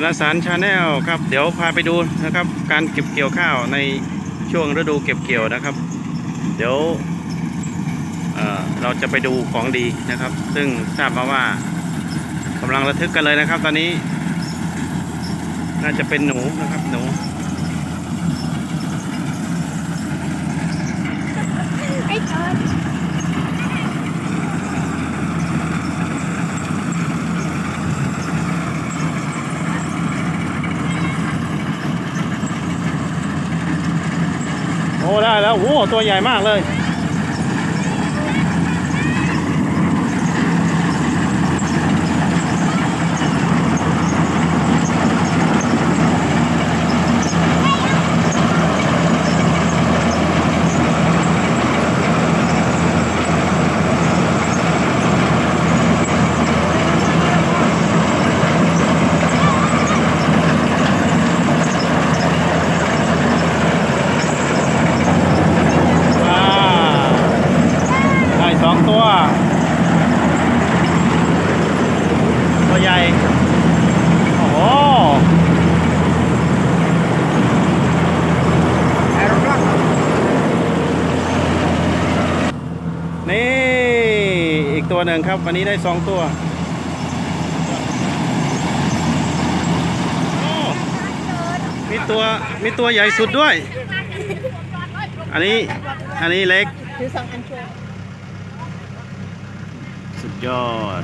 ธนสารชาแนลครับเดี๋ยวพาไปดูนะครับ การเก็บเกี่ยวข้าวในช่วงฤดูเก็บเกี่ยวนะครับ เดี๋ยวเเราจะไปดูของดีนะครับ ซึ่งทราบมาว่ากำลังระทึกกันเลยนะครับ ตอนนี้ น่าจะเป็นหนูนะครับหนู ไอ้จอน โอ้ได้แล้วโอ้ตัวใหญ่มากเลย อ่าได้ส องตัว ตัวใหญ่ โอ้โหนี่ อีกตัวหนึ่งครับ วันนี้ได้สองตัวโอ้มีตัวมีตัวใหญ่สุดด้วย อันนี้ อันนี้เล็ก ถือสองอันชัวร์ สุดยอด